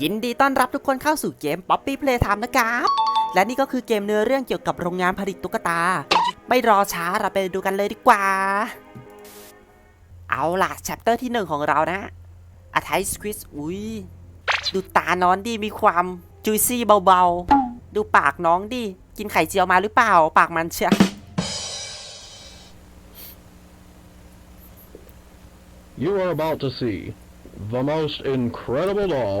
ยินดีต้อนรับทุกคนเข้าสู่เกม Poppy Playtime นะครับ และนี่ก็คือเกมเนื้อเรื่องเกี่ยวกับโรงงานผลิตตุ๊กตา ไม่รอช้าเราไปดูกันเลยดีกว่า เอาล่ะแชปเตอร์ที่หนึ่งของเรานะอาไทสควิสอุ้ยดูตาน้องดิมีความจุยซี่เบาๆ ดูปากน้องดิ กินไข่เจียวมาหรือเปล่า ปากมันเชีย You are about to see the most incredible doll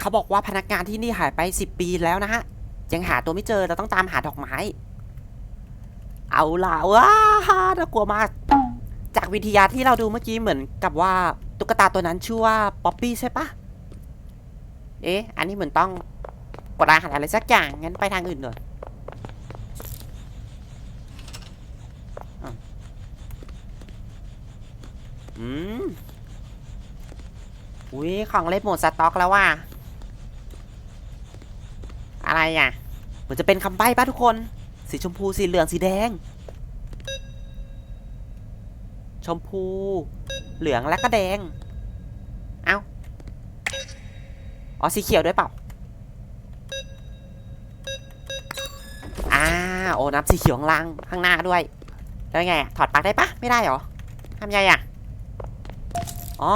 เขาบอกว่าพนักงานที่นี่หายไป 10 ปีแล้วนะฮะ ยังหาตัวไม่เจอ เราต้องตามหาดอกไม้ เอาล่ะว้าน่ากลัวมาก จากวิทยาที่เราดูเมื่อกี้เหมือนกับว่าตุ๊กตาตัวนั้นชื่อว่าป๊อปปี้ใช่ปะเอ๊ะ อันนี้เหมือนต้องกดรหัสอะไรสักอย่าง งั้นไปทางอื่นก่อนอะอืมอุ้ยของเล่นหมดสต็อกแล้วว่ะ อะไรอะเหมือนจะเป็นคำใบ้ป่ะทุกคน สีชมพูสีเหลืองสีแดง ชมพู เหลืองและก็แดง เอาอ๋อสีเขียวด้วยเปล่าอ่าโอ้น้ำสีเขียวข้างล่างข้างหน้าด้วยแล้วไงถอดปลั๊กได้ปะไม่ได้หรอทำไงอะอ๋อ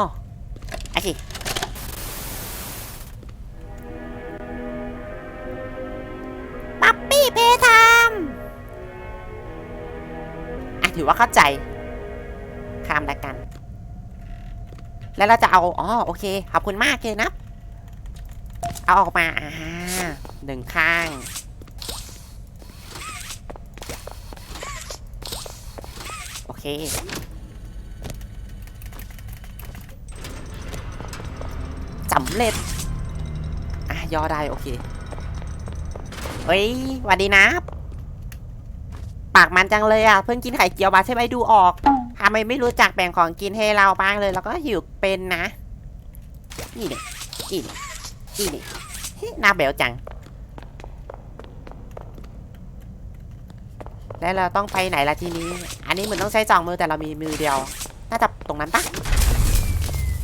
อะถือว่าเข้าใจ ข้ามแล้วกัน แล้วเราจะเอา อ๋อ โอเค ขอบคุณมากเลยนะ เอาออกมา อ่าหนึ่งข้าง โอเค สำเร็จ อะย่อได้ โอเค เฮ้ยหวัสดีนะ ปากมันจังเลยอะ เพิ่งกินไข่เจียวมาใช่ไหมดูออกทำไมไม่รู้จักแบ่งของกินให้เราบ้างเลย แล้วก็หิวเป็นนะ นี่เนี่ยนี่เนี่ยนี่เนี่ยเฮ้าเบลจัง แล้วเราต้องไปไหนล่ะทีนี้ อันนี้เหมือนต้องใช้สองมือแต่เรามีมือเดียว น่าจะตรงนั้นปะ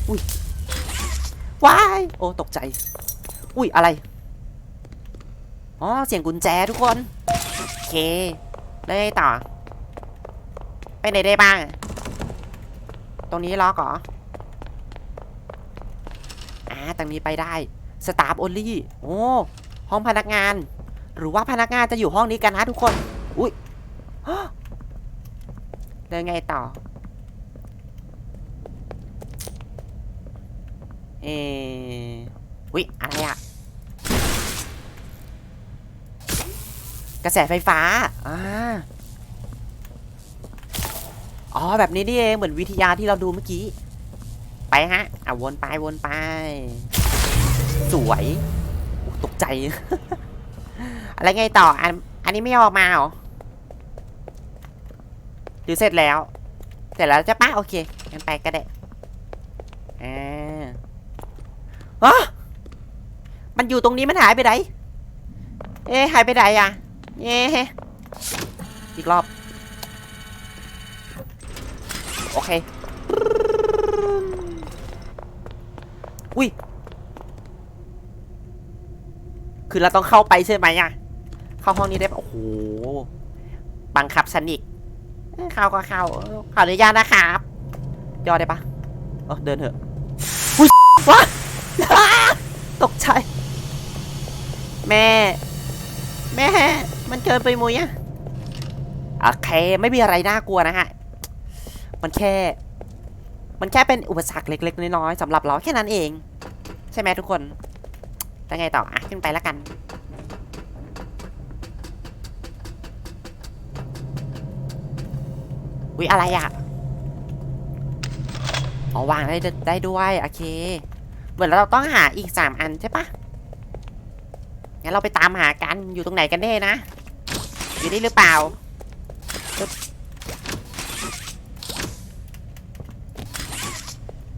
อุ้ยว้ายโอ้ตกใจ อุ้ยอะไร อ๋อ เสียงกุญแจทุกคน โอเค ไงต่อ ไปไหนได้บ้าง ตรงนี้ล็อกเหรออ่าตรงนี้ไปได้สตาฟโอลี่โอ้ห้องพนักงาน หรือว่าพนักงานจะอยู่ห้องนี้กันนะทุกคน อุ้ยฮะแล้วไงต่อ เอออุ้ยอะไรอะ กระแสไฟฟ้าอ่าอ๋อแบบนี้นี่เองเหมือนวิทยาที่เราดูเมื่อกี้ ไปฮะอะวนไปวนไป สวยตกใจ อะไรไงต่ออันอันนี้ไม่ออกมาหรอหรือเสร็จแล้ว เสร็จแล้วจะป้าโอเคงั้นไปก็ได้อ่าฮะมันอยู่ตรงนี้มันหายไปไหน เอ๊หายไปไหนอะ เอ๊ะอีกรอบ โอเค อุ้ย คือเราต้องเข้าไปใช่ไหมอะ เข้าห้องนี้ได้ปะโอ้โห บังคับฉันอีก เข้าก็เข้าขออนุญาตนะครับย่อได้ปะเออเดินเถอะอุ้ยว้าตกใจ แม่ แม่ มันเกินไปมุยอะโอเคไม่มีอะไรน่ากลัวนะฮะ มันแค่ มันแค่เป็นอุปสรรคเล็ก ๆ น้อยๆสำหรับเราแค่นั้นเอง ใช่ไหมทุกคนแล้วไงต่ออะขึ้นไปแล้วกันอุ๊ยอะไรอะอ๋อวางได้ดได้ด้วยโอเคเหมือนเราต้องหาอีกสามอันใช่ปะงั้นเราไปตามหากันอยู่ตรงไหนกันแน่นะ อยู่นี่หรือเปล่า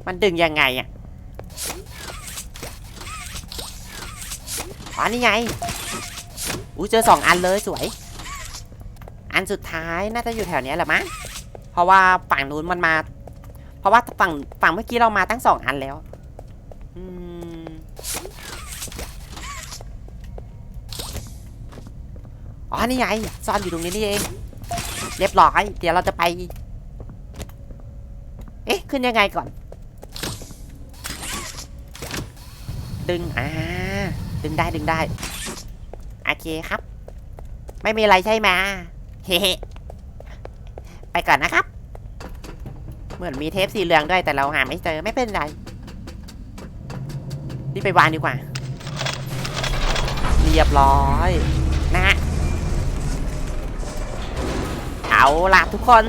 มันดึงยังไงอะอ๋อนี่ไง อู้เจอสองอันเลยสวย อันสุดท้ายน่าจะอยู่แถวนี้แหละมั้ง เพราะว่าฝั่งนู้นมันมา เพราะว่าฝั่งฝั่งเมื่อกี้เรามาตั้งสองอันแล้ว อ๋อนี่ไงซ่อนอยู่ตรงนี้นี่เองเรียบร้อยเดี๋ยวเราจะไป เอ๊ะขึ้นยังไงก่อน ดึงอ่าดึงได้ดึงได้โอเคครับ ไม่มีอะไรใช่ไหมเฮ้ไปก่อนนะครับ เหมือนมีเทปสีเหลืองด้วยแต่เราหาไม่เจอไม่เป็นไรรีบไปวางดีกว่า เรียบร้อย เอาล่ะทุกคน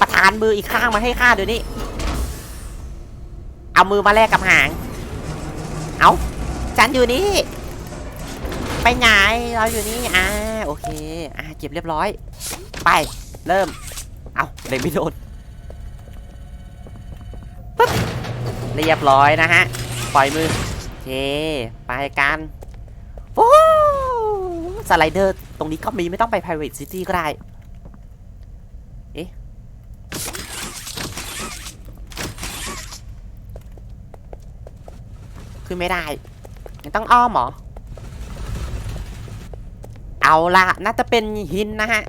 ประทานมืออีกข้างมาให้ข้าเดี๋ยวนี้ เอามือมาแลกกับหาง เอาฉันอยู่นี่ ไปไหนเราอยู่นี่ อ่า โอเค อ่า เก็บเรียบร้อย ไป เริ่ม เอาเลยไม่โดนปึ๊บ เรียบร้อยนะฮะ ปล่อยมือ โอเค ไปกันโอ้ สไลเดอร์ตรงนี้ก็มีไม่ต้องไป private city ก็ได้ เอ๊ะ ขึ้นไม่ได้ยังต้องอ้อมเหรอ เอาละน่าจะเป็นหินนะฮะ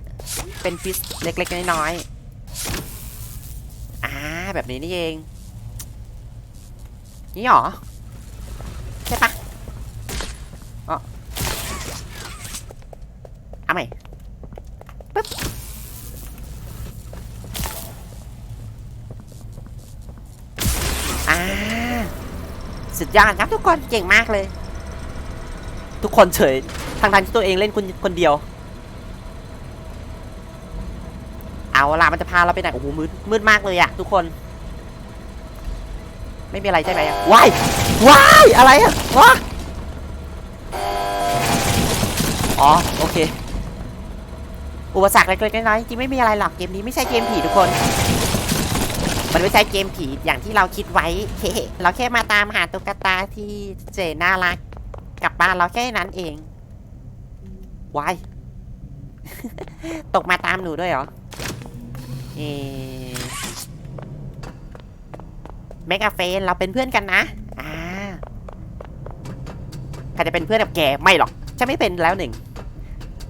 เป็นฟิสเล็กๆ น้อยๆ อ่า แบบนี้นี่เอง นี่หรอ ใช่ปะอ๋อเอา ใหม่ปึ๊บอ่าสุดยอดครับทุกคนเก่งมากเลย ทุกคนเฉยทางทางที่ตัวเองเล่นคนคนเดียว เอาละมันจะพาเราไปไหนโอ้โหมืดมืดมากเลยอะทุกคน ไม่มีอะไรใช่ไหมว้ายว้ายอะไรอะวะอ๋อ โอเค อุปสรรคเล็กๆน้อยๆจริงไม่มีอะไรหรอกเกมนี้ไม่ใช่เกมผีทุกคน มันไม่ใช่เกมผีอย่างที่เราคิดไว้เฮ้เราแค่มาตามหาตุ๊กตาที่เจน่ารักกลับบ้านเราแค่นั้นเองวายตกมาตามหนูด้วยเหรอเอเมกาเฟนเราเป็นเพื่อนกันนะอ่าใครจะเป็นเพื่อนกับแกไม่หรอกฉันไม่เป็นแล้วหนึ่ง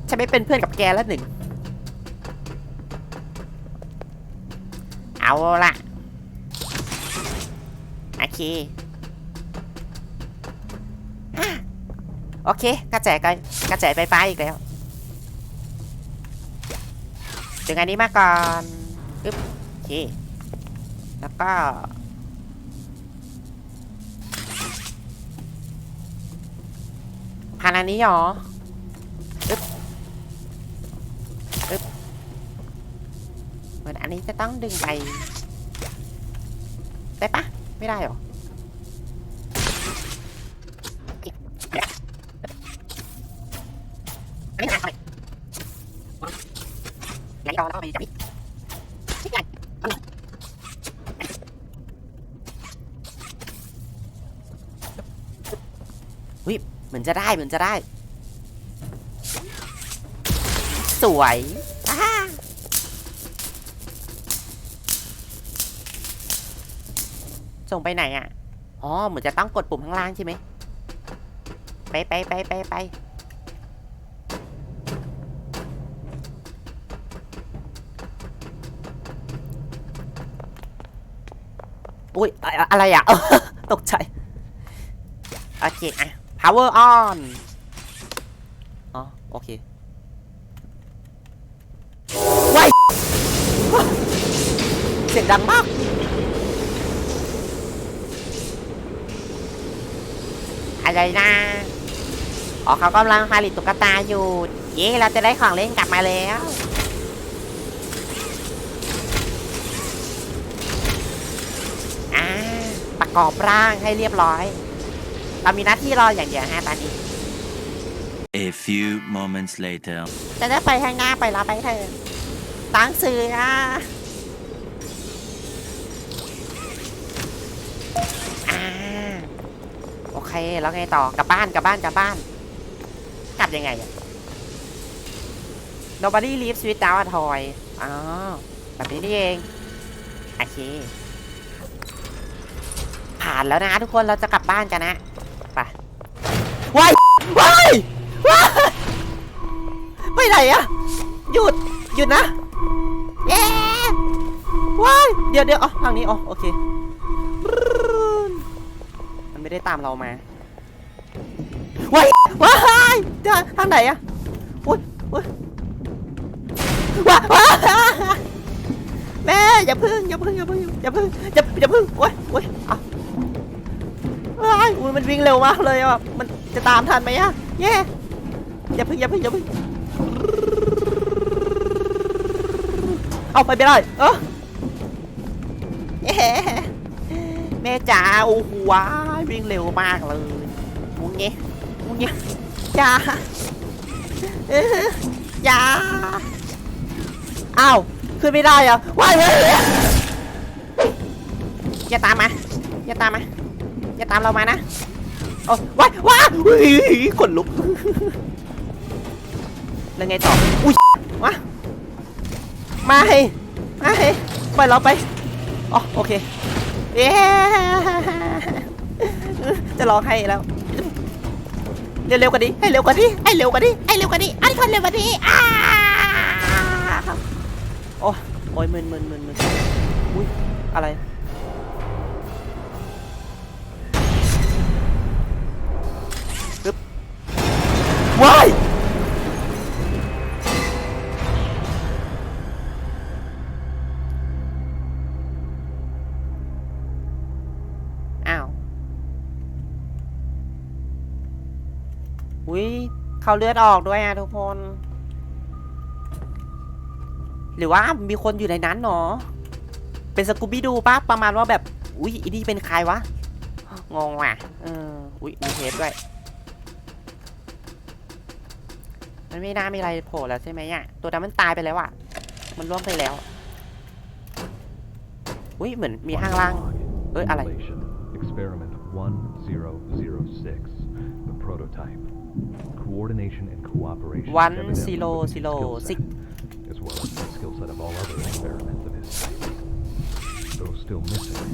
ฉันไม่เป็นเพื่อนกับแกแล้วหนึ่ง เอาละโอเคอะโอเคกระแจกันกระแจไฟฟ้าอีกแล้วดึงอันนี้มาก่อนปึ๊บโอเค แล้วก็ ผ่านอันนี้หรอันนี้จะต้องดึงไป ได้ปะไม่ได้หรอไหนรอแล้วไปจับอีกวิเหมือนจะได้เหมือนจะได้ สวย ส่งไปไหนอะ อ๋อ เหมือนจะต้องกดปุ่มข้างล่างใช่ไหม ไปไปไปไปไปอุ้ย อะไรอะ ตกใจ โอเค อะ power on อ๋อ โอเคว้ายเสียงดังมาก อะไรนะอ๋อเขากำลังผลิตตุ๊กตาอยู่ เย้เราจะได้ของเล่นกลับมาแล้วอ่าประกอบร่างให้เรียบร้อย เรามีหน้าที่รออย่างเดียวฮะตอนนี้ A few moments later. จะได้ไปข้างหน้าไปรอไปเถอะตั้งซื้ออะ เค แล้วไงต่อกลับบ้านกลับบ้านกลับบ้าน กลับยังไงอะ Nobody leaves without a toy อ๋อแบบนี้นี่เอง โอเค ผ่านแล้วนะทุกคนเราจะกลับบ้านกันนะไปว้ายว้ายว้ายไปไหนอะหยุดหยุดนะเย้ว้ายเดี๋ยวเดี๋ยวอ๋อทางนี้อ๋อโอเค ไม่ได้ตามเรามาว้ายว้ายเดี๋ยทางไหนอะอุ้ยอุ้ยว้าว้ายแม่อย่าพึ่งอย่าพึ่งอย่าพึ่งอย่าพึ่งอย่าอย่าพึ่งโอ้ยโอ้ยอะว้ายอุ้ยมันวิ่งเร็วมากเลยอะมันจะตามทันไหมอะเย่อย่าพึ่งอย่าพึ่งอย่าพึ่งเอาไปไม่ได้เออแม่จ๋าโอ้โหว้า วิ่งเร็วมากเลยมุ้งเงี้ยมุ้งเงี้ยจ้าออจ้าอ้าวขึ้นไม่ได้อะว้ายเว้ยอย่าตามมาอย่าตามมาอย่าตามเรามานะโอ้ว้ายว้ายอุ้ยขนลุกแล้วไงต่ออุ้ยมามาให้มาให้ปล่อยเราไปอ๋อโอเคเย้ จะร้องให้แล้ว เร็วๆกว่านี้ให้เร็วกว่านี้ให้เร็วกว่านี้ให้เร็วกว่านี้อันคนเร็วกว่านี้อ้าโอ้ยโอ้ยมึนมึนมึนมึนอุ้ยอะไร อุ้ยเขาเลือดออกด้วยอะทุกคน หรือว่ามีคนอยู่ในนั้นเนาะเป็นสกูบี้ดูปะประมาณว่าแบบ อุ้ยอีนี่เป็นใครวะ งงว่ะเอออุ้ยมีเทปด้วย มันไม่น่ามีอะไรโผล่แล้วใช่ไหมอะตัวนั้นมันตายไปแล้วอะมันล่วงไปแล้ว อุ้ยเหมือนมีข้างล่างเอ้ยอะไร 1006. The prototype. Coordination and cooperation. One is evidently zero within zero skill set, six. As well as the skill set of all other experiments of his type. Those still missing.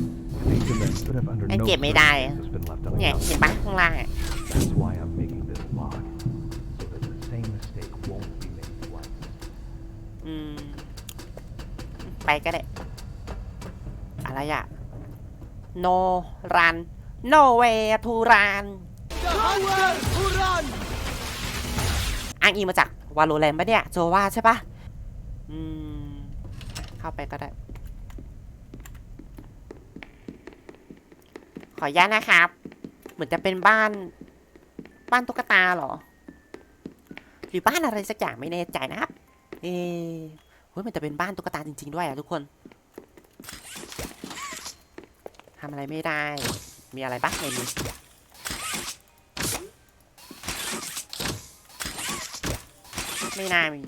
These events could have under ไอ้ no เจ็บไม่ได้อะ circumstances been left เนี่ย undone. เห็นปะข้างล่างอะ That's why I'm making this log. So that the same mistake won't be made twice. อืม ไปก็ได้ อะไรอะ no run no way to run อ้างอิงมาจากวาโลแรนปะเนี่ย โจว่าใช่ปะอืม เข้าไปก็ได้ ขออนุญาตนะครับ เหมือนจะเป็นบ้าน บ้านตุ๊กตาเหรอ หรือบ้านอะไรสักอย่างไม่แน่ใจนะครับ เอ๊ะเฮ้ยมันจะเป็นบ้านตุ๊กตาจริง ๆ ด้วยอะทุกคนทำอะไรไม่ได้ มีอะไรปะในนี้ไม่น่ามี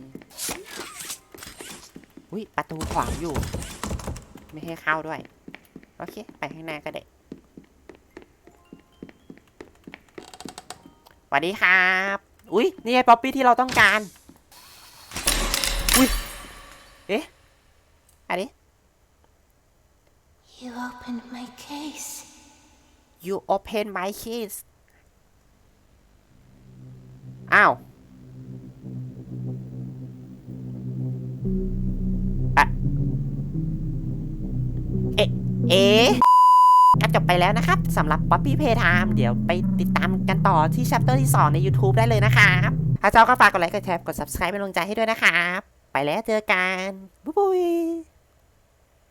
อุ้ยประตูขวางอยู่ ไม่ให้เข้าด้วย โอเค ไปข้างหน้าก็ได้สวัสดีครับ อุ้ยนี่ไงป๊อปปี้ที่เราต้องการ อุ้ยเอ๊ะอันนี้ You opened my case. You open my keys อ้าวอะเอ๊ะเอ๊ะก็จบไปแล้วนะครับสำหรับ Poppy Playtime เดี๋ยวไปติดตามกันต่อที่ chapter ที่ 2 ใน YouTube ได้เลยนะครับถ้าเจ้าก็ฝากกดไลค์ กดแชร์ กด subscribe เป็นกำลังใจให้ด้วยนะครับ ไปแล้วเจอกัน บ๊ายบาย